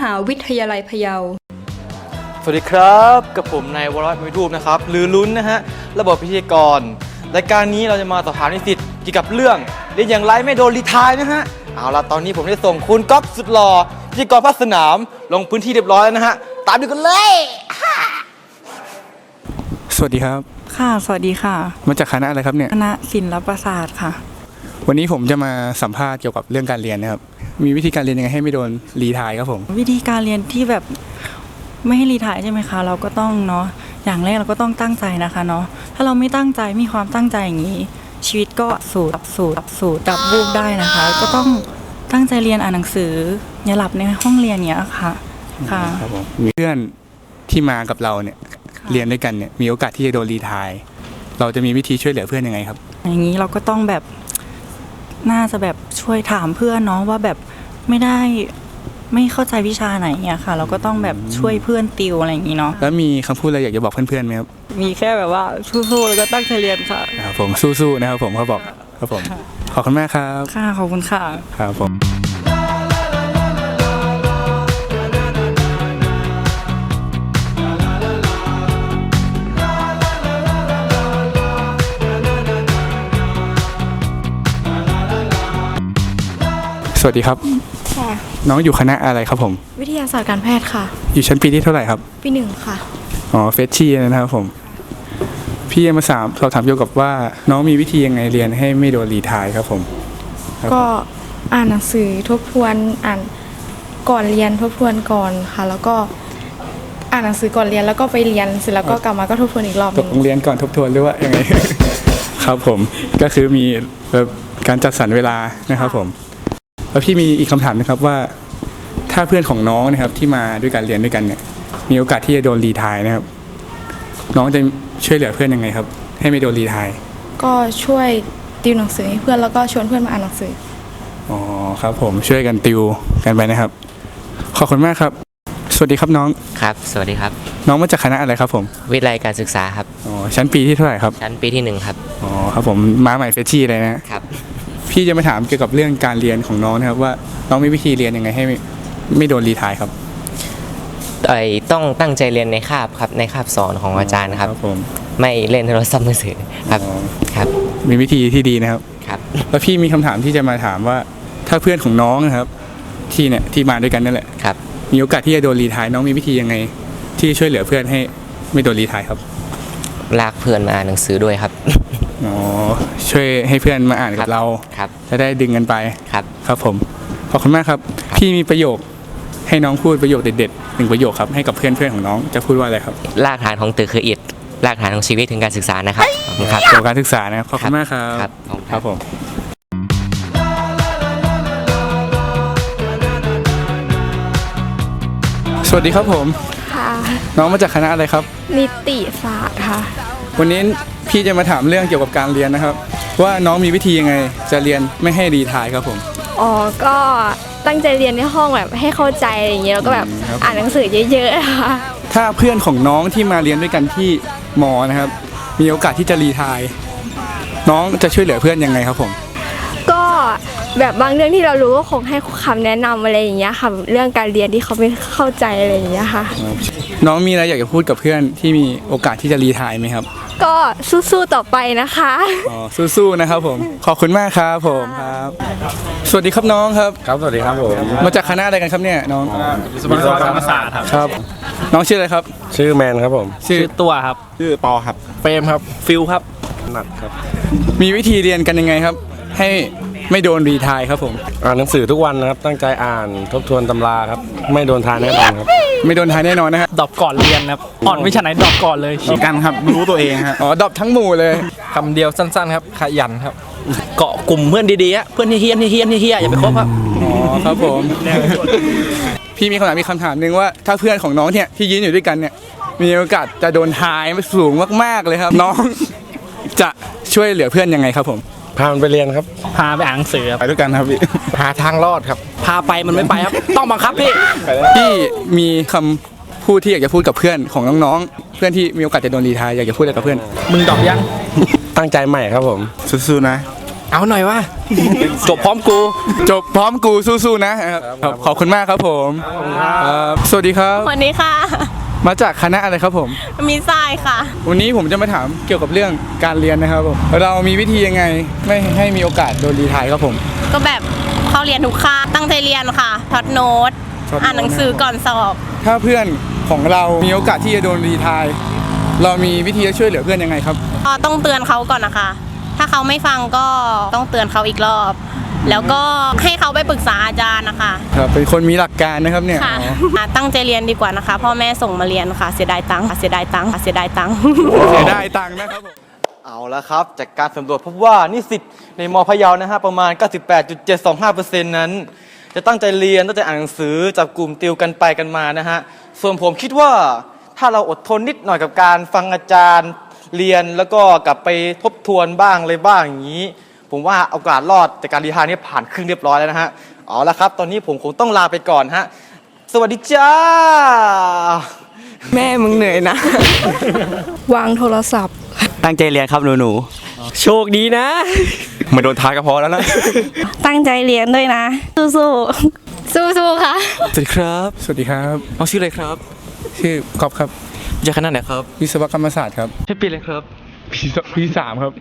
หาวิทยาลัยพะเยา สวัสดีครับ กับผมนายวรวัฒน์มิทูปนะครับ หรือลุ้นนะฮะ ระบบพิธีกร รายการนี้เราจะมาสอบถามนิสิตเกี่ยวกับเรื่องเรียนอย่างไรไม่โดนรีไทายนะฮะ เอาละตอนนี้ผมได้ส่งคุณก๊อฟสุดหล่อพิธีกรภาคสนาม ลงพื้นที่เรียบร้อยแล้วนะฮะ ตามดูกันเลย สวัสดีครับ ค่ะ สวัสดีค่ะ มาจากคณะอะไรครับเนี่ย คณะศิลปศาสตร์ค่ะ วันนี้ผมจะมาสัมภาษณ์เกี่ยวกับเรื่องการเรียนนะครับ มีวิธีการเรียนยังไงให้ไม่โดนรีไทายครับผม วิธีการเรียนที่แบบไม่ให้รีไทายใช่ไหมคะ เราก็ต้องเนาะอย่างแรกเราก็ต้องตั้งใจนะคะเนาะถ้าเราไม่ตั้งใจมีความตั้งใจอย่างนี้ ชีวิตก็สูดสูดสูดดับวูบได้นะคะ ก็ต้องตั้งใจเรียนอ่านหนังสืออย่าหลับในห้องเรียนเนี้ยค่ะค่ะครับผมมีเพื่อนที่มากับเราเนี่ยเรียนด้วยกันเนี่ยมีโอกาสที่จะโดนรีไทาย เราจะมีวิธีช่วยเหลือเพื่อนยังไงครับ อย่างนี้เราก็ต้องแบบ น่าจะแบบช่วยถามเพื่อนเนาะว่าแบบไม่ได้ไม่เข้าใจวิชาไหนเนี่ยค่ะ เราก็ต้องแบบช่วยเพื่อนติวอะไรอย่างนี้เนาะแล้วมีคำพูดอะไรอยากจะบอกเพื่อนๆไหมครับมีแค่แบบว่าสู้ๆแล้วก็ตั้งใจเรียนค่ะครับผมสู้ๆนะครับผมเขาบอกครับผมขอบคุณมากครับค่ะขอบคุณค่ะครับผม วัสดีครับ ค่ะน้องอยู่คณะอะไรครับผม วิทยาศาสตร์การแพทย์ค่ะ อยู่ชั้นปีที่เท่าไหร่ครับ ปีหนึ่งค่ะ อ๋อเฟชชี่นะครับผม พี่จะมาสามสอบถามเกี่ยวกับว่า น้องมีวิธียังไงเรียนให้ไม่โดนรีไทายครับผม ครับก็อ่านหนังสือทบทวนอ่านก่อนเรียนทบทวนก่อนค่ะ แล้วก็อ่านหนังสือก่อนเรียนแล้วก็ไปเรียนเสร็จแล้วก็กลับมาก็ทบทวนอีกรอบหตนึกงโรงเรียนก่อนทบทวนหรือว่ายังไง ครับผม ก็คือมีแบบการจัดสรรเวลานะครับผม แล้วพี่มีอีกคำถามนะครับว่า ถ้าเพื่อนของน้องนะครับที่มาด้วยกันเรียนด้วยกันเนี่ยมีโอกาสที่จะโดนรีไทายนะครับ น้องจะช่วยเหลือเพื่อนยังไงครับ ให้ไม่โดนรีไทายก็ช่วยติวหนังสือให้เพื่อนแล้วก็ชวนเพื่อนมาอ่านหนังสืออ๋อครับ ผมช่วยกันติวกันไปนะครับ ขอบคุณมากครับ สวัสดีครับน้องครับ สวัสดีครับ น้องมาจากคณะอะไรครับ ผมวิทยาลัยการศึกษาครับอ๋อชั้นปีที่เท่าไหร่ครับชั้นปีที่หนึ่งครับอ๋อครับผมมาใหม่เฟชชี่เลยนะครับ พี่จะมาถามเกี่ยวกับเรื่องการเรียนของน้องนะครับ ว่าน้องมีวิธีเรียนยังไงให้ไม่ไม่โดนรีไทายครับไอ้ต้องตั้งใจเรียนในคาบครับในคาบสอนของอาจารย์ครับ ผมไม่เล่นโทรศัพท์มือถือครับอ๋อครับ มีวิธีที่ดีนะครับ ครับ แล้วพี่มีคำถามที่จะมาถามว่า ถ้าเพื่อนของน้องนะครับ ที่เนี่ยที่มาด้วยกันนั่นแหละครับ มีโอกาสที่จะโดนรีไทายน้องมีวิธียังไง ที่ช่วยเหลือเพื่อนให้ไม่โดนรีไทายครับ ลากเพื่อนมาอ่านหนังสือด้วยครับ อ๋อช่วยให้เพื่อนมาอ่านครักับบเรา ครับจะได้ดึงกันไปครับ ครับผมขอบคุณมากครับพี่มีประโยคให้น้องพูดประโยคเด็ดๆหนึ่งประโยคครับให้กับเพื่อนเพื่อนๆของน้องจะพูดว่าอะไรครับรากฐานของตึกคืออิฐรากฐานของชีวิตถึงการศึกษานะครับขอบคุณครับเกี่ยวกับการศึกษานะครับขอบคุณมากครับ ครับขอบคุณคครัรับบผมสวัสดีครับผม ค่ะ น้องมาจากคณะอะไรครับ นิติศาสตร์ค่ะ วันนี้ พี่จะมาถามเรื่องเกี่ยวกับการเรียนนะครับ ว่าน้องมีวิธียังไงจะเรียนไม่ให้รีไทายครับผม อ๋อ ก็ตั้งใจเรียนในห้องแบบให้เข้าใจอะไรอย่างเงี้ยแล้วก็แบบอืมครับ อ่านหนังสือเยอะๆค่ะ ถ้าเพื่อนของน้องที่มาเรียนด้วยกันที่มอนะครับ มีโอกาสที่จะรีไทาย น้องจะช่วยเหลือเพื่อนยังไงครับผมก็ แบบบางเรื่องที่เรารู้ก็คงให้คำแนะนำอะไรอย่างเงี้ยค่ะเรื่องการเรียนที่เขาไม่เข้าใจอะไรอย่างเงี้ยค่ะ น้องมีอะไรอยากจะพูดกับเพื่อนที่มีโอกาสที่จะรีไทายไหมครับ ก็สู้ๆต่อไปนะคะอ๋อสู้ๆนะครับผมขอบคุณมากครับผมครับ สวัสดีครับน้องครับครับสวัสดีครับผมมาจากคณะอะไรกันครับเนี่ยน้องวิศวกรรมศาสตร์ครับครับน้องชื่ออะไรครับ ชื่อแมนครับผม ชื่อตัวครับ ชื่อปอครับเฟรมครับฟิลครับนัดครับมีวิธีเรียนกันยังไงครับ ให้ ไม่โดนรีไทายครับผม อ่านหนังสือทุกวันนะครับ ตั้งใจอ่านทบทวนตำราครับ ไม่โดนทานแน่นอนครับ ไม่โดนทายแน่นอนนะฮะดรอปก่อนเรียนครับอ่อนวิชาไหนดรอปก่อนเลยกันครับ รู้ตัวเองฮะอ๋อดรอปทั้งหมู่เลยคำเดียวสั้นๆครับขยันครับ เกาะกลุ่มเพื่อนดีๆอะเพื่อนเฮี้ยนๆเฮี้ยนๆเฮี้ยๆอย่าไปคบครับอ๋อครับผมพี่มีคำถามมีคำถามหนึ่งว่าถ้าเพื่อนของน้องเนี่ยที่ยืนอยู่ด้วยกันเนี่ยมีโอกาสจะโดนทายสูงมากๆเลยครับ น้องจะช่วยเหลือเพื่อนยังไงครับผม พามันไปเรียนครับ พาไปอ่านหนังสือครับไปด้วยกันครับพี่ หาทางรอดครับ พาไปมันไม่ไปครับ ต้องบังคับพี่พี่มีคำพูดที่อยากจะพูดกับเพื่อนของน้องๆ เพื่อนที่มีโอกาสจะโดนรีไทายอยากจะพูดอะไรกับเพื่อน มึงดรอปยัง ตั้งใจใหม่ครับผม สู้ๆนะ เอาหน่อยวะจบพร้อมกู จบพร้อมกูสู้ๆนะครับครับขอบคุณมากครับผมครับสวัสดีครับสวัสดีค่ะ มาจากคณะอะไรครับผม มีทรายค่ะ วันนี้ผมจะมาถามเกี่ยวกับเรื่องการเรียนนะครับผม เรามีวิธียังไงไม่ให้มีโอกาสโดนรีไทายครับผม ก็แบบเข้าเรียนทุกคาบตั้งใจเรียนค่ะทอดโน้ต ช็อตโน้ตอ่านหนังสือก่อนสอบ ถ้าเพื่อนของเรามีโอกาสที่จะโดนรีไทาย เรามีวิธีจะช่วยเหลือเพื่อนยังไงครับ ก็ต้องเตือนเขาก่อนนะคะ ถ้าเขาไม่ฟังก็ต้องเตือนเขาอีกรอบ แล้วก็ให้เขาไปปรึกษาอาจารย์นะคะ ครับเป็นคนมีหลักการนะครับเนี่ยค่ะอ๋ออ่าตั้งใจเรียนดีกว่านะคะ พ่อแม่ส่งมาเรียนค่ะ เสียดายตังค์ค่ะเสียดายตังค์ค่ะเสียดายตังค์ เสียได้ตังค์นะครับผม เอาละครับ จากการสำรวจพบว่านิสิตในมพะเยานะฮะประมาณ 98.725%นั้น จะตั้งใจเรียนตั้งใจอ่านหนังสือจับกลุ่มติวกันไปกันมานะฮะส่วนผมคิดว่าถ้าเราอดทนนิดหน่อยกับการฟังอาจารย์เรียนแล้วก็กลับไปทบทวนบ้างอะไรบ้างอย่างนี้ ผมว่าโอกาสรอดจากการรีไทายนี่ผ่านครึ่งเรียบร้อยแล้วนะฮะเอาละครับ ตอนนี้ผมคงต้องลาไปก่อนฮะ สวัสดีจ้า แม่มึงเหนื่อยนะ วางโทรศัพท์ ตั้งใจเรียนครับหนูหนูๆโชคดีนะไม่โดนทายก็พอแล้วนะ ตั้งใจเรียนด้วยนะ สู้ๆสู้ๆค่ะ สวัสดีครับ สวัสดีครับน้องชื่ออะไรครับ ชื่อกอบครับจากคณะไหนครับ วิศวกรรมศาสตร์ครับชื่อปีอะไรครับปีสปีสามครับ